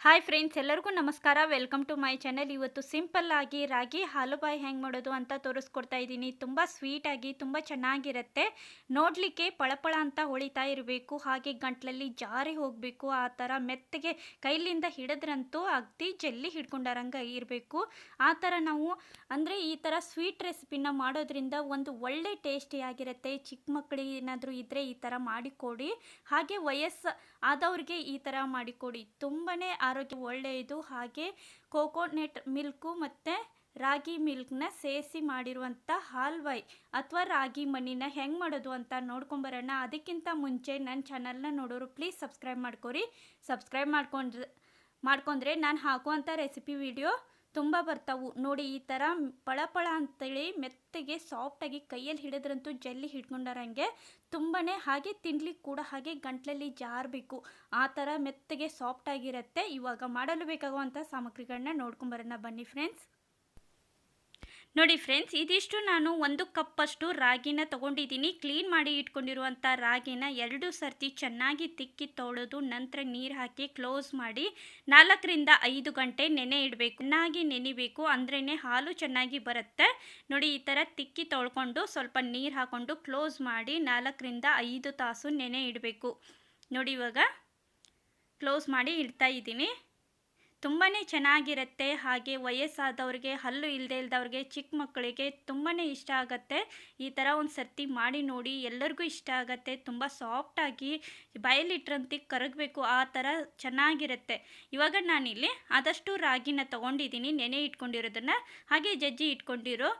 Hi friends ಎಲ್ಲರಿಗೂ ನಮಸ್ಕಾರ. Welcome to my channel ಇವತ್ತು ಸಿಂಪಲ್ ಆಗಿ ರಾಗಿ ಹಾಲುಬಾಯಿ ಹೆಂಗೆ ಮಾಡೋದು ಅಂತ ತೋರಿಸ್ಕೊಡ್ತಾ ಇದ್ದೀನಿ. ತುಂಬ ಸ್ವೀಟಾಗಿ ತುಂಬ ಚೆನ್ನಾಗಿರುತ್ತೆ. ನೋಡಲಿಕ್ಕೆ ಪಳಪಳ ಅಂತ ಹೊಳಿತಾ ಇರಬೇಕು. ಹಾಗೆ ಗಂಟ್ಲಲ್ಲಿ ಜಾರಿ ಹೋಗಬೇಕು. ಆ ಥರ ಮೆತ್ತಗೆ ಕೈಲಿಂದ ಹಿಡಿದ್ರಂತೂ ಅಗ್ದಿ ಜಲ್ಲಿ ಹಿಡ್ಕೊಂಡಾರಂಗೆ ಇರಬೇಕು. ಆ ಥರ ನಾವು, ಅಂದರೆ ಈ ಥರ ಸ್ವೀಟ್ ರೆಸಿಪಿನ ಮಾಡೋದ್ರಿಂದ ಒಂದು ಒಳ್ಳೆ ಟೇಸ್ಟಿಯಾಗಿರುತ್ತೆ ಚಿಕ್ಕ ಮಕ್ಕಳಿಗೆ ಏನಾದರೂ ಇದ್ದರೆ ಈ ಥರ ಮಾಡಿಕೊಡಿ. ಹಾಗೆ ವಯಸ್ಸು ಆದವ್ರಿಗೆ ಈ ಥರ ಮಾಡಿಕೊಡಿ. ತುಂಬಾ ಆರೋಗ್ಯ ಒಳ್ಳೆಯದು ಹಾಗೆ ಕೋಕೋನೆಟ್ ಮಿಲ್ಕು ಮತ್ತು ರಾಗಿ ಮಿಲ್ಕ್ನ ಸೇರಿಸಿ ಮಾಡಿರುವಂಥ ಹಾಲ್ವಾಯ್ ಅಥವಾ ರಾಗಿ ಮಣ್ಣಿನ ಹೆಂಗೆ ಮಾಡೋದು ಅಂತ ನೋಡ್ಕೊಂಬರೋಣ. ಅದಕ್ಕಿಂತ ಮುಂಚೆ ನನ್ನ ಚಾನಲ್ನ ನೋಡೋರು ಪ್ಲೀಸ್ ಸಬ್ಸ್ಕ್ರೈಬ್ ಮಾಡ್ಕೊರಿ. ಸಬ್ಸ್ಕ್ರೈಬ್ ಮಾಡ್ಕೊಂಡ್ರೆ ಮಾಡ್ಕೊಂಡ್ರೆ ನಾನು ಹಾಕುವಂಥ ರೆಸಿಪಿ ವಿಡಿಯೋ ತುಂಬ ಬರ್ತಾವು. ನೋಡಿ, ಈ ಥರ ಪಳಪಳ ಅಂತೇಳಿ ಮೆತ್ತಗೆ ಸಾಫ್ಟಾಗಿ ಕೈಯಲ್ಲಿ ಹಿಡಿದ್ರಂತೂ ಜಲ್ಲಿ ಹಿಡ್ಕೊಂಡಾರಂಗೆ ತುಂಬಾ ಹಾಗೆ ತಿನ್ಲಿಕ್ಕೆ ಕೂಡ ಹಾಗೆ ಗಂಟ್ಲಲ್ಲಿ ಜಾರಬೇಕು. ಆ ಥರ ಮೆತ್ತಗೆ ಸಾಫ್ಟಾಗಿರುತ್ತೆ ಇವಾಗ ಮಾಡಲು ಬೇಕಾಗುವಂಥ ಸಾಮಗ್ರಿಗಳನ್ನ ನೋಡ್ಕೊಂಬರೋಣ ಬನ್ನಿ ಫ್ರೆಂಡ್ಸ್ ನೋಡಿ ಫ್ರೆಂಡ್ಸ್, ಇದಿಷ್ಟು ನಾನು ಒಂದು ಕಪ್ಪಷ್ಟು ರಾಗಿನ ತೊಗೊಂಡಿದ್ದೀನಿ. ಕ್ಲೀನ್ ಮಾಡಿ ಇಟ್ಕೊಂಡಿರುವಂಥ ರಾಗಿನ ಎರಡು ಸರ್ತಿ ಚೆನ್ನಾಗಿ ತಿಕ್ಕಿ ತೊಳೆದು ನಂತರ ನೀರು ಹಾಕಿ ಕ್ಲೋಸ್ ಮಾಡಿ ನಾಲ್ಕರಿಂದ ಐದು ಗಂಟೆ ನೆನೆ ಇಡಬೇಕು. ಚೆನ್ನಾಗಿ ನೆನಿಬೇಕು ಅಂದ್ರೇ ಹಾಲು ಚೆನ್ನಾಗಿ ಬರುತ್ತೆ. ನೋಡಿ, ಈ ಥರ ತಿಕ್ಕಿ ತೊಳ್ಕೊಂಡು ಸ್ವಲ್ಪ ನೀರು ಹಾಕ್ಕೊಂಡು ಕ್ಲೋಸ್ ಮಾಡಿ ನಾಲ್ಕರಿಂದ ಐದು ತಾಸು ನೆನೆ ಇಡಬೇಕು. ನೋಡಿ ಇವಾಗ ಕ್ಲೋಸ್ ಮಾಡಿ ಇಡ್ತಾ ಇದ್ದೀನಿ. ತುಂಬಾ ಚೆನ್ನಾಗಿರುತ್ತೆ. ಹಾಗೆ ವಯಸ್ಸಾದವ್ರಿಗೆ, ಹಲ್ಲು ಇಲ್ಲದೆ ಇಲ್ದವ್ರಿಗೆ ಚಿಕ್ಕ ಮಕ್ಕಳಿಗೆ ತುಂಬಾ ಇಷ್ಟ ಆಗುತ್ತೆ. ಈ ಥರ ಒಂದು ಸರ್ತಿ ಮಾಡಿ ನೋಡಿ, ಎಲ್ಲರಿಗೂ ಇಷ್ಟ ಆಗುತ್ತೆ. ತುಂಬ ಸಾಫ್ಟಾಗಿ ಬಯಲಿಟ್ರಂತಿ ಕರಗಬೇಕು, ಆ ಥರ ಚೆನ್ನಾಗಿರುತ್ತೆ. ಇವಾಗ ನಾನಿಲ್ಲಿ ಆದಷ್ಟು ರಾಗಿನ ತೊಗೊಂಡಿದ್ದೀನಿ, ನೆನೆ ಇಟ್ಕೊಂಡಿರೋದನ್ನು. ಹಾಗೆ ಜಜ್ಜಿ ಇಟ್ಕೊಂಡಿರೋ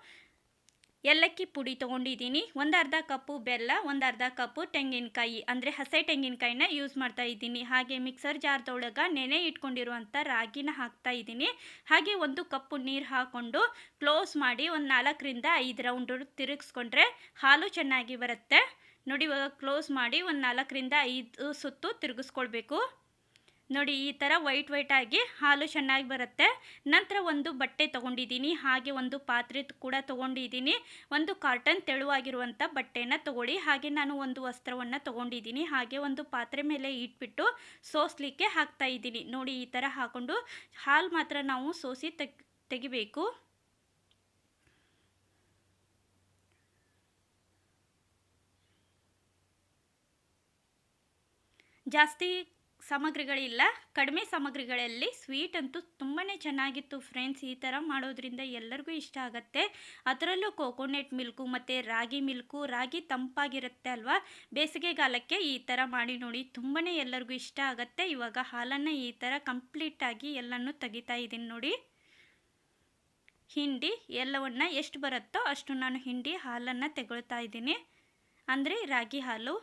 ಏಲಕ್ಕಿ ಪುಡಿ ತೊಗೊಂಡಿದ್ದೀನಿ. ಒಂದು ಅರ್ಧ ಕಪ್ಪು ಬೆಲ್ಲ, ಒಂದು ಅರ್ಧ ಕಪ್ಪು ತೆಂಗಿನಕಾಯಿ, ಅಂದರೆ ಹಸೆ ತೆಂಗಿನಕಾಯಿನ ಯೂಸ್ ಮಾಡ್ತಾ ಇದ್ದೀನಿ. ಹಾಗೆ ಮಿಕ್ಸರ್ ಜಾರ್ದೊಳಗೆ ನೆನೆ ಇಟ್ಕೊಂಡಿರುವಂಥ ರಾಗಿನ ಹಾಕ್ತಾ ಇದ್ದೀನಿ. ಹಾಗೆ ಒಂದು ಕಪ್ಪು ನೀರು ಹಾಕ್ಕೊಂಡು ಕ್ಲೋಸ್ ಮಾಡಿ ಒಂದು ನಾಲ್ಕರಿಂದ ಐದು ರೌಂಡ್ ತಿರುಗಿಸ್ಕೊಂಡ್ರೆ ಹಾಲು ಚೆನ್ನಾಗಿ ಬರುತ್ತೆ. ನೋಡಿ ಇವಾಗ ಕ್ಲೋಸ್ ಮಾಡಿ ಒಂದು ನಾಲ್ಕರಿಂದ ಐದು ಸುತ್ತು ತಿರುಗಿಸ್ಕೊಳ್ಬೇಕು. ನೋಡಿ, ಈ ಥರ ವೈಟ್ ವೈಟ್ ಆಗಿ ಹಾಲು ಚೆನ್ನಾಗಿ ಬರುತ್ತೆ. ನಂತರ ಒಂದು ಬಟ್ಟೆ ತೊಗೊಂಡಿದ್ದೀನಿ. ಹಾಗೆ ಒಂದು ಪಾತ್ರೆ ಕೂಡ ತೊಗೊಂಡಿದ್ದೀನಿ. ಒಂದು ಕಾಟನ್ ತೆಳುವಾಗಿರುವಂಥ ಬಟ್ಟೆನ ತೊಗೊಳ್ಳಿ. ಹಾಗೆ ನಾನು ಒಂದು ವಸ್ತ್ರವನ್ನು ತೊಗೊಂಡಿದ್ದೀನಿ. ಹಾಗೆ ಒಂದು ಪಾತ್ರೆ ಮೇಲೆ ಇಟ್ಬಿಟ್ಟು ಸೋಸಲಿಕ್ಕೆ ಹಾಕ್ತಾ ಇದ್ದೀನಿ. ನೋಡಿ, ಈ ಥರ ಹಾಕ್ಕೊಂಡು ಹಾಲು ಮಾತ್ರ ನಾವು ಸೋಸಿ ತೆಗ್, ತೆಗಿಬೇಕು. ಜಾಸ್ತಿ ಸಾಮಗ್ರಿಗಳಿಲ್ಲ. ಕಡಿಮೆ ಸಾಮಗ್ರಿಗಳಲ್ಲಿ ಸ್ವೀಟ್ ಅಂತೂ ತುಂಬಾ ಚೆನ್ನಾಗಿತ್ತು ಫ್ರೆಂಡ್ಸ್. ಈ ಥರ ಮಾಡೋದ್ರಿಂದ ಎಲ್ಲರಿಗೂ ಇಷ್ಟ ಆಗುತ್ತೆ. ಅದರಲ್ಲೂ ಕೋಕೋನೆಟ್ ಮಿಲ್ಕು ಮತ್ತು ರಾಗಿ ಮಿಲ್ಕು, ರಾಗಿ ತಂಪಾಗಿರುತ್ತೆ ಅಲ್ವಾ? ಬೇಸಿಗೆಗಾಲಕ್ಕೆ ಈ ಥರ ಮಾಡಿ ನೋಡಿ ತುಂಬಾ ಎಲ್ಲರಿಗೂ ಇಷ್ಟ ಆಗುತ್ತೆ. ಇವಾಗ ಹಾಲನ್ನು ಈ ಥರ ಕಂಪ್ಲೀಟಾಗಿ ಎಲ್ಲನೂ ತೆಗಿತಾ ಇದ್ದೀನಿ ನೋಡಿ. ಹಿಂಡಿ ಎಲ್ಲವನ್ನು ಎಷ್ಟು ಬರುತ್ತೋ ಅಷ್ಟು ನಾನು ಹಿಂಡಿ ಹಾಲನ್ನು ತೆಗೊಳ್ತಾ ಇದ್ದೀನಿ. ಅಂದರೆ ರಾಗಿ ಹಾಲು.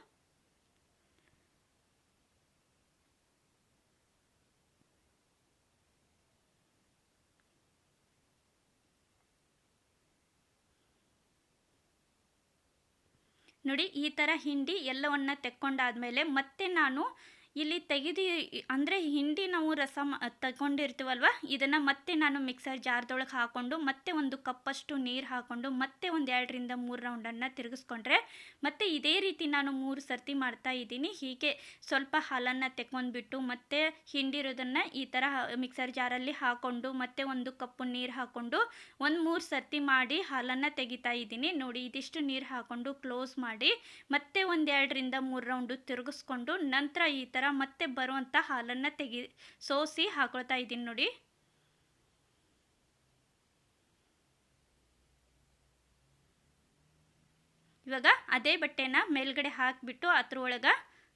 ನೋಡಿ ಈ ಥರ ಹಿಂಡಿ ಎಲ್ಲವನ್ನು ತೆಕ್ಕೊಂಡಾದಮೇಲೆ ಮತ್ತೆ ನಾನು ಇಲ್ಲಿ ತೆಗೆದು ಅಂದರೆ ಹಿಂಡಿ ನಾವು ರಸ ತಗೊಂಡಿರ್ತೀವಲ್ವ? ಇದನ್ನು ಮತ್ತೆ ನಾನು ಮಿಕ್ಸರ್ ಜಾರ್ದೊಳಗೆ ಹಾಕ್ಕೊಂಡು ಮತ್ತೆ ಒಂದು ಕಪ್ಪಷ್ಟು ನೀರು ಹಾಕ್ಕೊಂಡು ಮತ್ತೆ ಒಂದು ಎರಡರಿಂದ ಮೂರು ರೌಂಡನ್ನು ತಿರುಗಿಸ್ಕೊಂಡ್ರೆ, ಮತ್ತೆ ಇದೇ ರೀತಿ ನಾನು ಮೂರು ಸರ್ತಿ ಮಾಡ್ತಾ ಇದ್ದೀನಿ. ಹೀಗೆ ಸ್ವಲ್ಪ ಹಾಲನ್ನು ತೆಕ್ಕೊಂಡ್ಬಿಟ್ಟು, ಮತ್ತೆ ಹಿಂಡಿರೋದನ್ನು ಈ ಥರ ಮಿಕ್ಸರ್ ಜಾರಲ್ಲಿ ಹಾಕ್ಕೊಂಡು ಮತ್ತೆ ಒಂದು ಕಪ್ಪು ನೀರು ಹಾಕ್ಕೊಂಡು ಒಂದು ಮೂರು ಸರ್ತಿ ಮಾಡಿ ಹಾಲನ್ನು ತೆಗಿತಾ ಇದ್ದೀನಿ. ನೋಡಿ, ಇದಿಷ್ಟು ನೀರು ಹಾಕ್ಕೊಂಡು ಕ್ಲೋಸ್ ಮಾಡಿ, ಮತ್ತೆ ಒಂದು ಎರಡರಿಂದ ಮೂರು ರೌಂಡು ತಿರುಗಿಸ್ಕೊಂಡು, ನಂತರ ಈ ಥರ ಮತ್ತೆ ಬರುವಂಥ ಹಾಲನ್ನು ತೆಗಿ, ಸೋಸಿ ಹಾಕೊಳ್ತಾ ಇದ್ದೀನಿ ನೋಡಿ. ಇವಾಗ ಅದೇ ಬಟ್ಟೆನ ಮೇಲ್ಗಡೆ ಹಾಕಿಬಿಟ್ಟು ಅದ್ರೊಳಗೆ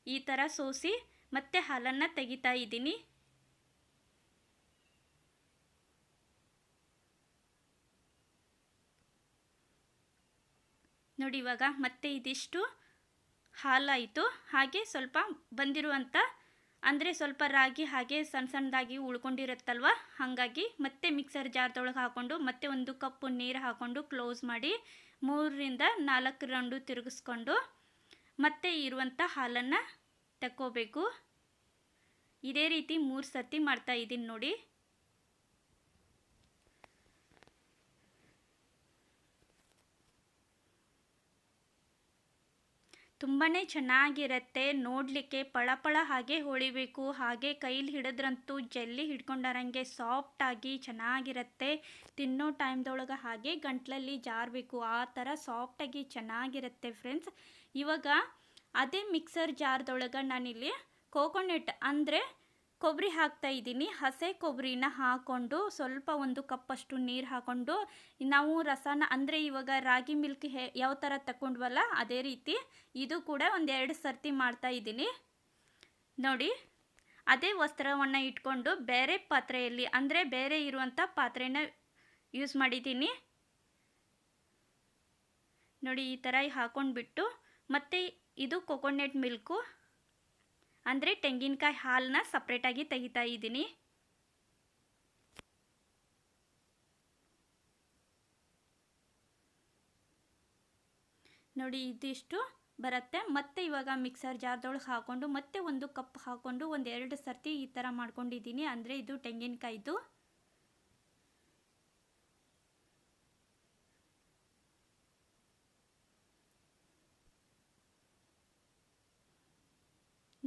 ಈ ಥರ ಸೋಸಿ ಮತ್ತೆ ಹಾಲನ್ನು ತೆಗಿತಾ ಇದ್ದೀನಿ. ನೋಡಿ ಇವಾಗ ಮತ್ತೆ ಇದಿಷ್ಟು ಹಾಲಾಯಿತು. ಹಾಗೆ ಸ್ವಲ್ಪ ಬಂದಿರುವಂಥ ಅಂದರೆ ಸ್ವಲ್ಪ ರಾಗಿ ಹಾಗೆ ಸಣ್ಣ ಸಣ್ಣದಾಗಿ ಉಳ್ಕೊಂಡಿರುತ್ತಲ್ವ? ಹಾಗಾಗಿ ಮತ್ತೆ ಮಿಕ್ಸರ್ ಜಾರ್ದೊಳಗೆ ಹಾಕ್ಕೊಂಡು ಮತ್ತೆ ಒಂದು ಕಪ್ಪು ನೀರು ಹಾಕ್ಕೊಂಡು ಕ್ಲೋಸ್ ಮಾಡಿ ಮೂರರಿಂದ ನಾಲ್ಕು ರೌಂಡು ತಿರುಗಿಸ್ಕೊಂಡು ಮತ್ತೆ ಇರುವಂಥ ಹಾಲನ್ನು ತಕ್ಕೋಬೇಕು. ಇದೇ ರೀತಿ ಮೂರು ಸರ್ತಿ ಮಾಡ್ತಾ ಇದ್ದೀನಿ ನೋಡಿ. ತುಂಬಾ ಚೆನ್ನಾಗಿರುತ್ತೆ. ನೋಡಲಿಕ್ಕೆ ಪಳಪಳ ಹಾಗೆ ಹೊಳಿಬೇಕು. ಹಾಗೆ ಕೈಲಿ ಹಿಡಿದ್ರಂತೂ ಜಲ್ಲಿ ಹಿಡ್ಕೊಂಡಾರಂಗೆ ಸಾಫ್ಟಾಗಿ ಚೆನ್ನಾಗಿರುತ್ತೆ. ತಿನ್ನೋ ಟೈಮ್ದೊಳಗೆ ಹಾಗೆ ಗಂಟ್ಲಲ್ಲಿ ಜಾರಬೇಕು. ಆ ಥರ ಸಾಫ್ಟಾಗಿ ಚೆನ್ನಾಗಿರುತ್ತೆ ಫ್ರೆಂಡ್ಸ್. ಇವಾಗ ಅದೇ ಮಿಕ್ಸರ್ ಜಾರ್ದೊಳಗೆ ನಾನಿಲ್ಲಿ ಕೋಕೋನಟ್ ಅಂದರೆ ಕೊಬ್ಬರಿ ಹಾಕ್ತಾ ಇದ್ದೀನಿ. ಹಸೆ ಕೊಬ್ಬರಿನ ಹಾಕ್ಕೊಂಡು ಸ್ವಲ್ಪ ಒಂದು ಕಪ್ಪಷ್ಟು ನೀರು ಹಾಕ್ಕೊಂಡು ನಾವು ರಸನ ಅಂದರೆ ಇವಾಗ ರಾಗಿ ಮಿಲ್ಕ್ ಹೇ ಯಾವ ಥರ ತಗೊಂಡ್ವಲ್ಲ ಅದೇ ರೀತಿ ಇದು ಕೂಡ ಒಂದೆರಡು ಸರ್ತಿ ಮಾಡ್ತಾ ಇದ್ದೀನಿ. ನೋಡಿ, ಅದೇ ವಸ್ತ್ರವನ್ನು ಇಟ್ಕೊಂಡು ಬೇರೆ ಪಾತ್ರೆಯಲ್ಲಿ ಅಂದರೆ ಬೇರೆ ಇರುವಂಥ ಪಾತ್ರೆನ ಯೂಸ್ ಮಾಡಿದ್ದೀನಿ. ನೋಡಿ, ಈ ಥರ ಹಾಕ್ಕೊಂಡ್ಬಿಟ್ಟು ಮತ್ತು ಇದು ಕೊಕೊನೆಟ್ ಮಿಲ್ಕು ಅಂದರೆ ತೆಂಗಿನಕಾಯಿ ಹಾಲನ್ನ ಸಪ್ರೇಟಾಗಿ ತೆಗಿತಾ ಇದ್ದೀನಿ. ನೋಡಿ, ಇದಿಷ್ಟು ಬರುತ್ತೆ. ಮತ್ತೆ ಇವಾಗ ಮಿಕ್ಸರ್ ಜಾರ್ದೊಳಗೆ ಹಾಕ್ಕೊಂಡು ಮತ್ತೆ ಒಂದು ಕಪ್ ಹಾಕ್ಕೊಂಡು ಒಂದೆರಡು ಸರ್ತಿ ಈ ಥರ ಮಾಡ್ಕೊಂಡಿದ್ದೀನಿ. ಅಂದರೆ ಇದು ತೆಂಗಿನಕಾಯಿದು.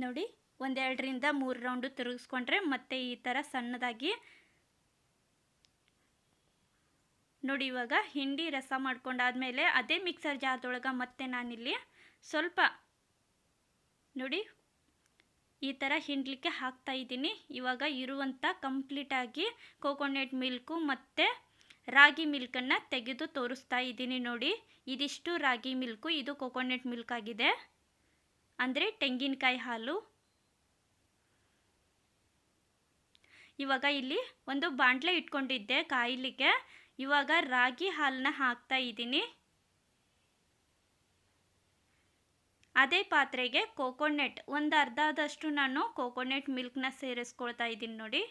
ನೋಡಿ, ಒಂದೆರಡರಿಂದ ಮೂರು ರೌಂಡು ತಿರುಗಿಸ್ಕೊಂಡ್ರೆ ಮತ್ತೆ ಈ ಥರ ಸಣ್ಣದಾಗಿ ನೋಡಿ ಇವಾಗ ಹಿಂಡಿ ರಸ ಮಾಡ್ಕೊಂಡಾದ್ಮೇಲೆ ಅದೇ ಮಿಕ್ಸರ್ ಜಾರ್ದೊಳಗೆ ಮತ್ತೆ ನಾನಿಲ್ಲಿ ಸ್ವಲ್ಪ ನೋಡಿ ಈ ಥರ ಹಿಂಡ್ಲಿಕ್ಕೆ ಹಾಕ್ತಾ ಇದ್ದೀನಿ. ಇವಾಗ ಇರುವಂಥ ಕಂಪ್ಲೀಟಾಗಿ ಕೋಕೋನೆಟ್ ಮಿಲ್ಕು ಮತ್ತು ರಾಗಿ ಮಿಲ್ಕನ್ನು ತೆಗೆದು ತೋರಿಸ್ತಾ ಇದ್ದೀನಿ ನೋಡಿ. ಇದಿಷ್ಟು ರಾಗಿ ಮಿಲ್ಕು, ಇದು ಕೋಕೋನಟ್ ಮಿಲ್ಕ್ ಆಗಿದೆ ಅಂದರೆ ತೆಂಗಿನಕಾಯಿ ಹಾಲು. ಇವಾಗ ಇಲ್ಲಿ ಒಂದು ಬಾಂಡ್ಲೆ ಇಟ್ಕೊಂಡಿದ್ದೆ ಕಾಯಿಲಿಗೆ. ಇವಾಗ ರಾಗಿ ಹಾಲನ್ನ ಹಾಕ್ತಾ ಇದ್ದೀನಿ. ಅದೇ ಪಾತ್ರೆಗೆ ಕೋಕೋನೆಟ್ ಒಂದು ಅರ್ಧದಷ್ಟು ನಾನು ಕೋಕೋನೆಟ್ ಮಿಲ್ಕ್ನ ಸೇರಿಸ್ಕೊಳ್ತಾ ಇದ್ದೀನಿ ನೋಡಿ.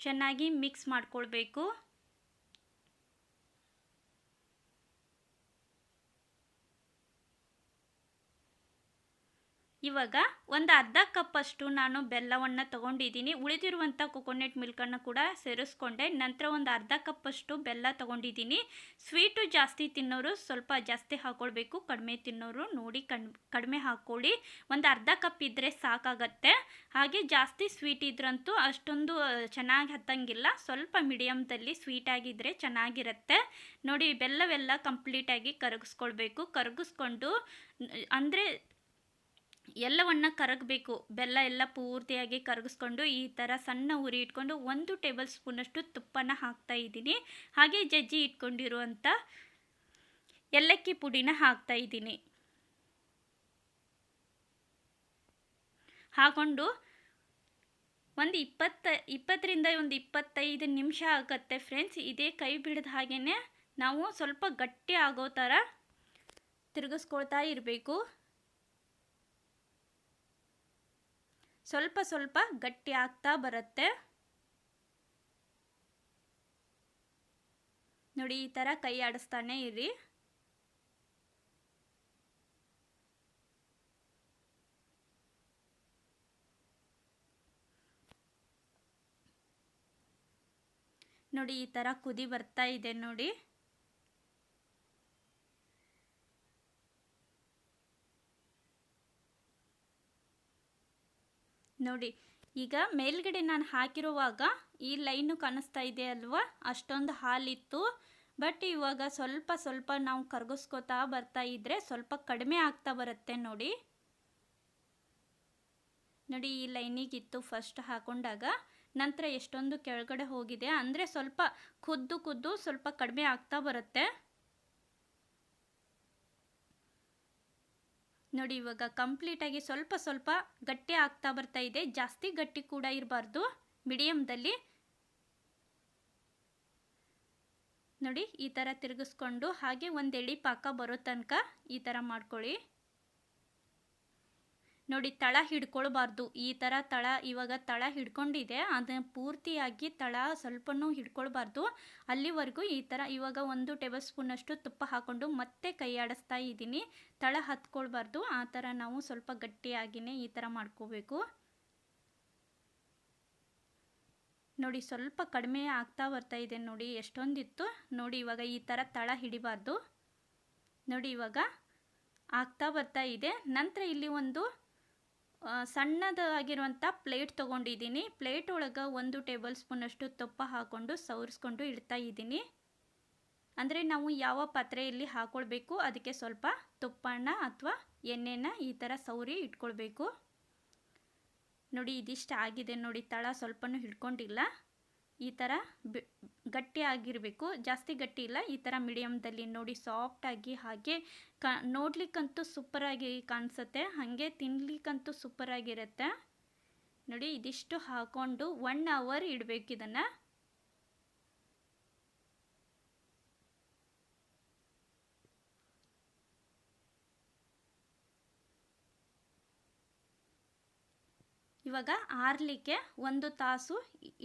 ಚೆನ್ನಾಗಿ ಮಿಕ್ಸ್ ಮಾಡ್ಕೊಳ್ಬೇಕು. ಇವಾಗ ಒಂದು ಅರ್ಧ ಕಪ್ಪಷ್ಟು ನಾನು ಬೆಲ್ಲವನ್ನು ತಗೊಂಡಿದ್ದೀನಿ. ಉಳಿದಿರುವಂಥ ಕೊಕೊನೆಟ್ ಮಿಲ್ಕನ್ನು ಕೂಡ ಸೇರಿಸ್ಕೊಂಡೆ. ನಂತರ ಒಂದು ಅರ್ಧ ಕಪ್ಪಷ್ಟು ಬೆಲ್ಲ ತೊಗೊಂಡಿದ್ದೀನಿ. ಸ್ವೀಟು ಜಾಸ್ತಿ ತಿನ್ನೋರು ಸ್ವಲ್ಪ ಜಾಸ್ತಿ ಹಾಕ್ಕೊಳ್ಬೇಕು ಕಡಿಮೆ ತಿನ್ನೋರು ನೋಡಿ ಕಣ್, ಕಡಿಮೆ ಹಾಕ್ಕೊಳ್ಳಿ ಒಂದು ಅರ್ಧ ಕಪ್ ಇದ್ದರೆ ಸಾಕಾಗತ್ತೆ. ಹಾಗೆ ಜಾಸ್ತಿ ಸ್ವೀಟ್ ಇದ್ರಂತೂ ಅಷ್ಟೊಂದು ಚೆನ್ನಾಗಿ ಹತ್ತಂಗಿಲ್ಲ. ಸ್ವಲ್ಪ ಮೀಡಿಯಮ್ದಲ್ಲಿ ಸ್ವೀಟ್ ಆಗಿದ್ದರೆ ಚೆನ್ನಾಗಿರುತ್ತೆ. ನೋಡಿ ಬೆಲ್ಲವೆಲ್ಲ ಕಂಪ್ಲೀಟಾಗಿ ಕರಗಿಸ್ಕೊಳ್ಬೇಕು. ಕರಗಿಸ್ಕೊಂಡು, ಅಂದರೆ ಎಲ್ಲವನ್ನ ಕರಗಬೇಕು. ಬೆಲ್ಲ ಎಲ್ಲ ಪೂರ್ತಿಯಾಗಿ ಕರಗಿಸ್ಕೊಂಡು ಈ ಥರ ಸಣ್ಣ ಉರಿ ಇಟ್ಕೊಂಡು ಒಂದು ಟೇಬಲ್ ಸ್ಪೂನಷ್ಟು ತುಪ್ಪನ ಹಾಕ್ತಾ ಇದ್ದೀನಿ. ಹಾಗೆ ಜಜ್ಜಿ ಇಟ್ಕೊಂಡಿರುವಂಥ ಏಲಕ್ಕಿ ಪುಡಿನ ಹಾಕ್ತಾ ಇದ್ದೀನಿ. ಹಾಕೊಂಡು ಒಂದು ಇಪ್ಪತ್ತ, ಇಪ್ಪತ್ತರಿಂದ ಒಂದು ಇಪ್ಪತ್ತೈದು ನಿಮಿಷ ಆಗುತ್ತೆ ಫ್ರೆಂಡ್ಸ್. ಇದೇ ಕೈ ಬಿಡದ ಹಾಗೆಯೇ ನಾವು ಸ್ವಲ್ಪ ಗಟ್ಟಿ ಆಗೋ ಥರ ತಿರುಗಿಸ್ಕೊಳ್ತಾ ಇರಬೇಕು. ಸ್ವಲ್ಪ ಸ್ವಲ್ಪ ಗಟ್ಟಿ ಆಗ್ತಾ ಬರುತ್ತೆ. ನೋಡಿ, ಈ ಥರ ಕೈ ಆಡಿಸ್ತಾನೆ ಇರಿ. ನೋಡಿ, ಈ ಥರ ಕುದಿ ಬರ್ತಾ ಇದೆ ನೋಡಿ. ನೋಡಿ, ಈಗ ಮೇಲ್ಗಡೆ ನಾನು ಹಾಕಿರುವಾಗ ಈ ಲೈನು ಕಾಣಿಸ್ತಾ ಇದೆ ಅಲ್ವಾ? ಅಷ್ಟೊಂದು ಹಾಲಿತ್ತು. ಬಟ್ ಇವಾಗ ಸ್ವಲ್ಪ ಸ್ವಲ್ಪ ನಾವು ಕರಗಿಸ್ಕೋತಾ ಬರ್ತಾ ಇದ್ದರೆ ಸ್ವಲ್ಪ ಕಡಿಮೆ ಆಗ್ತಾ ಬರುತ್ತೆ ನೋಡಿ. ನೋಡಿ, ಈ ಲೈನಿಗಿತ್ತು ಫಸ್ಟ್ ಹಾಕೊಂಡಾಗ. ನಂತರ ಎಷ್ಟೊಂದು ಕೆಳಗಡೆ ಹೋಗಿದೆ. ಅಂದರೆ ಸ್ವಲ್ಪ ಖುದ್ದು ಖುದ್ದು ಸ್ವಲ್ಪ ಕಡಿಮೆ ಆಗ್ತಾ ಬರುತ್ತೆ. ನೋಡಿ, ಇವಾಗ ಕಂಪ್ಲೀಟಾಗಿ ಸ್ವಲ್ಪ ಸ್ವಲ್ಪ ಗಟ್ಟಿ ಆಗ್ತಾ ಬರ್ತಾ ಇದೆ. ಜಾಸ್ತಿ ಗಟ್ಟಿ ಕೂಡ ಇರಬಾರ್ದು. ಮೀಡಿಯಮ್ದಲ್ಲಿ ನೋಡಿ, ಈ ಥರ ತಿರುಗಿಸ್ಕೊಂಡು ಹಾಗೆ ಒಂದು ಎಳಿ ಪಾಕ ಬರೋ ತನಕ ಈ ಥರ ಮಾಡ್ಕೊಳ್ಳಿ. ನೋಡಿ ತಳ ಹಿಡ್ಕೊಳ್ಬಾರ್ದು. ಈ ಥರ ತಳ ಇವಾಗ ತಳ ಹಿಡ್ಕೊಂಡಿದೆ. ಅದನ್ನು ಪೂರ್ತಿಯಾಗಿ ತಳ ಸ್ವಲ್ಪನೂ ಹಿಡ್ಕೊಳ್ಬಾರ್ದು. ಅಲ್ಲಿವರೆಗೂ ಈ ಥರ ಇವಾಗ ಒಂದು ಟೇಬಲ್ ಸ್ಪೂನಷ್ಟು ತುಪ್ಪ ಹಾಕ್ಕೊಂಡು ಮತ್ತೆ ಕೈ ಆಡಿಸ್ತಾ ಇದ್ದೀನಿ. ತಳ ಹತ್ಕೊಳ್ಬಾರ್ದು. ಆ ಥರ ನಾವು ಸ್ವಲ್ಪ ಗಟ್ಟಿಯಾಗಿನೇ ಈ ಥರ ಮಾಡ್ಕೋಬೇಕು. ನೋಡಿ ಸ್ವಲ್ಪ ಕಡಿಮೆ ಆಗ್ತಾ ಬರ್ತಾ ಇದೆ ನೋಡಿ ಎಷ್ಟೊಂದಿತ್ತು. ನೋಡಿ ಇವಾಗ ಈ ಥರ ತಳ ಹಿಡಿಬಾರ್ದು. ನೋಡಿ ಇವಾಗ ಆಗ್ತಾ ಬರ್ತಾ ಇದೆ. ನಂತರ ಇಲ್ಲಿ ಒಂದು ಸಣ್ಣದಾಗಿರುವಂಥ ಪ್ಲೇಟ್ ತೊಗೊಂಡಿದ್ದೀನಿ. ಪ್ಲೇಟ್ ಒಳಗೆ ಒಂದು ಟೇಬಲ್ ಸ್ಪೂನಷ್ಟು ತುಪ್ಪ ಹಾಕ್ಕೊಂಡು ಸವರಿಸ್ಕೊಂಡು ಇಡ್ತಾ ಇದ್ದೀನಿ. ಅಂದರೆ ನಾವು ಯಾವ ಪಾತ್ರೆಯಲ್ಲಿ ಹಾಕ್ಕೊಳ್ಬೇಕು ಅದಕ್ಕೆ ಸ್ವಲ್ಪ ತುಪ್ಪನ ಅಥವಾ ಎಣ್ಣೆನ ಈ ಥರ ಸೌರಿ ಇಟ್ಕೊಳ್ಬೇಕು. ನೋಡಿ, ಇದಿಷ್ಟು ಆಗಿದೆ ನೋಡಿ, ತಳ ಸ್ವಲ್ಪನೂ ಹಿಡ್ಕೊಂಡಿಲ್ಲ. ಈ ಥರ ಗಟ್ಟಿ ಆಗಿರಬೇಕು. ಜಾಸ್ತಿ ಗಟ್ಟಿ ಇಲ್ಲ. ಈ ಥರ ಮೀಡಿಯಮ್ದಲ್ಲಿ ನೋಡಿ ಸಾಫ್ಟಾಗಿ ಹಾಗೆ ಕ, ನೋಡ್ಲಿಕ್ಕಂತೂ ಸೂಪರಾಗಿ ಕಾಣಿಸುತ್ತೆ. ಹಾಗೆ ತಿನ್ಲಿಕ್ಕಂತೂ ಸೂಪರಾಗಿರುತ್ತೆ ನೋಡಿ ಇದಿಷ್ಟು ಹಾಕ್ಕೊಂಡು ಒನ್ ಅವರ್ ಇಡಬೇಕು ಇದನ್ನು. ಇವಾಗ ಆರಲಿಕ್ಕೆ ಒಂದು ತಾಸು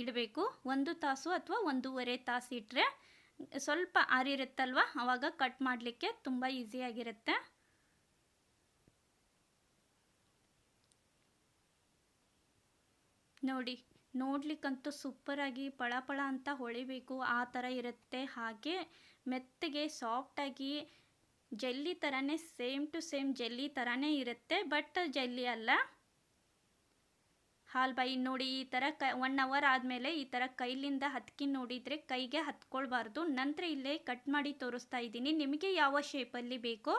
ಇಡಬೇಕು. ಒಂದು ತಾಸು ಅಥವಾ ಒಂದೂವರೆ ತಾಸು ಇಟ್ಟರೆ ಸ್ವಲ್ಪ ಆರಿರುತ್ತಲ್ವ? ಆವಾಗ ಕಟ್ ಮಾಡಲಿಕ್ಕೆ ತುಂಬ ಈಸಿಯಾಗಿರುತ್ತೆ ನೋಡಿ, ನೋಡ್ಲಿಕ್ಕಂತೂ ಸೂಪರಾಗಿ ಪಳಪಳ ಅಂತ ಹೊಳಿಬೇಕು. ಆ ಥರ ಇರುತ್ತೆ. ಹಾಗೆ ಮೆತ್ತಗೆ ಸಾಫ್ಟಾಗಿ ಜೆಲ್ಲಿ ಥರನೇ ಸೇಮ್ ಟು ಸೇಮ್ ಜೆಲ್ಲಿ ಥರನೇ ಇರುತ್ತೆ. ಬಟ್ ಜೆಲ್ಲಿ ಅಲ್ಲ. ಹಾಲ್ಬಾಯಿ ನೋಡಿ, ಈ ಥರ ಕ ಒನ್ ಅವರ್ ಆದಮೇಲೆ ಈ ಥರ ಕೈಲಿಂದ ಹತ್ಕಿ ನೋಡಿದರೆ ಕೈಗೆ ಹತ್ಕೊಳ್ಬಾರ್ದು. ನಂತರ ಇಲ್ಲೇ ಕಟ್ ಮಾಡಿ ತೋರಿಸ್ತಾ ಇದ್ದೀನಿ. ನಿಮಗೆ ಯಾವ ಶೇಪಲ್ಲಿ ಬೇಕೋ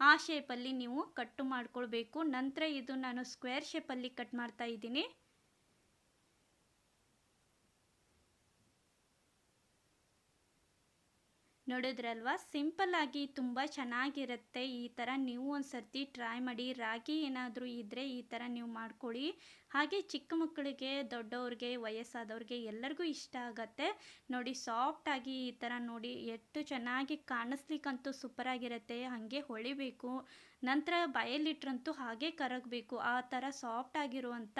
ಆ ಶೇಪಲ್ಲಿ ನೀವು ಕಟ್ಟು ಮಾಡ್ಕೊಳ್ಬೇಕು. ನಂತರ ಇದು ನಾನು ಸ್ಕ್ವೇರ್ ಶೇಪಲ್ಲಿ ಕಟ್ ಮಾಡ್ತಾ ಇದ್ದೀನಿ. ನೋಡಿದ್ರಲ್ವಾ? ಸಿಂಪಲ್ ಆಗಿ ತುಂಬ ಚೆನ್ನಾಗಿರುತ್ತೆ. ಈ ಥರ ನೀವು ಒಂದು ಸರ್ತಿ ಟ್ರೈ ಮಾಡಿ. ರಾಗಿ ಏನಾದರೂ ಇದ್ದರೆ ಈ ಥರ ನೀವು ಮಾಡ್ಕೊಳ್ಳಿ. ಹಾಗೆ ಚಿಕ್ಕ ಮಕ್ಕಳಿಗೆ, ದೊಡ್ಡವ್ರಿಗೆ, ವಯಸ್ಸಾದವ್ರಿಗೆ ಎಲ್ಲರಿಗೂ ಇಷ್ಟ ಆಗತ್ತೆ. ನೋಡಿ ಸಾಫ್ಟಾಗಿ ಈ ಥರ ನೋಡಿ ಎಷ್ಟು ಚೆನ್ನಾಗಿ ಕಾಣಿಸ್ಲಿಕ್ಕಂತೂ ಸೂಪರಾಗಿರುತ್ತೆ ಹಾಗೆ ಹೊಳಿಬೇಕು. ನಂತರ ಬಯಲಿಟ್ರಂತೂ ಹಾಗೆ ಕರಗಬೇಕು. ಆ ಥರ ಸಾಫ್ಟ್ ಆಗಿರುವಂಥ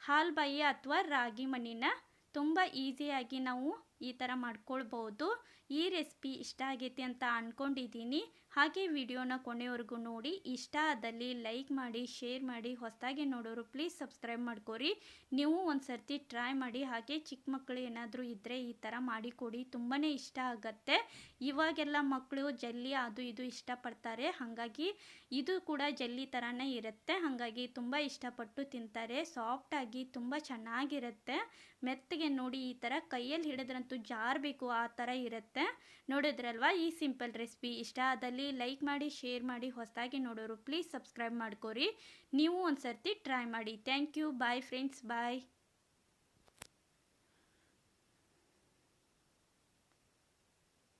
ಹಾಲ್ಬಾಯಿ ಅಥವಾ ರಾಗಿ ಮಣ್ಣಿನ ತುಂಬ ಈಸಿಯಾಗಿ ನಾವು ಈ ಥರ ಮಾಡ್ಕೊಳ್ಬೋದು. ಈ ರೆಸಿಪಿ ಇಷ್ಟ ಆಗೈತೆ ಅಂತ ಅಂದ್ಕೊಂಡಿದ್ದೀನಿ ಹಾಗೆ ವಿಡಿಯೋನ ಕೊನೆವರೆಗೂ ನೋಡಿ, ಇಷ್ಟ ಆದಲ್ಲಿ ಲೈಕ್ ಮಾಡಿ, ಶೇರ್ ಮಾಡಿ, ಹೊಸದಾಗಿ ನೋಡೋರು ಪ್ಲೀಸ್ ಸಬ್ಸ್ಕ್ರೈಬ್ ಮಾಡ್ಕೊರಿ. ನೀವು ಒಂದು ಸರ್ತಿ ಟ್ರೈ ಮಾಡಿ, ಹಾಗೆ ಚಿಕ್ಕ ಮಕ್ಕಳು ಏನಾದರೂ ಇದ್ದರೆ ಈ ಥರ ಮಾಡಿಕೊಡಿ ತುಂಬಾ ಇಷ್ಟ ಆಗತ್ತೆ. ಇವಾಗೆಲ್ಲ ಮಕ್ಕಳು ಜಲ್ಲಿ ಅದು ಇದು ಇಷ್ಟಪಡ್ತಾರೆ. ಹಾಗಾಗಿ ಇದು ಕೂಡ ಜಲ್ಲಿ ಥರನೇ ಇರುತ್ತೆ. ಹಾಗಾಗಿ ತುಂಬ ಇಷ್ಟಪಟ್ಟು ತಿಂತಾರೆ. ಸಾಫ್ಟಾಗಿ ತುಂಬ ಚೆನ್ನಾಗಿರುತ್ತೆ. ಮೆತ್ತಗೆ ನೋಡಿ ಈ ಥರ ಕೈಯಲ್ಲಿ ಹಿಡಿದ್ರಂತೂ ಜಾರಬೇಕು, ಆ ಥರ ಇರುತ್ತೆ. ನೋಡಿದ್ರಲ್ವಾ? ಈ ಸಿಂಪಲ್ ರೆಸಿಪಿ. ಇಷ್ಟ ಆದಲ್ಲಿ ಲೈಕ್ ಮಾಡಿ, ಶೇರ್ ಮಾಡಿ, ಹೊಸದಾಗಿ ನೋಡೋರು ಪ್ಲೀಸ್ ಸಬ್ಸ್ಕ್ರೈಬ್ ಮಾಡ್ಕೊರಿ. ನೀವು ಒಂದು ಸರ್ತಿ ಟ್ರೈ ಮಾಡಿ. Thank you bye friends bye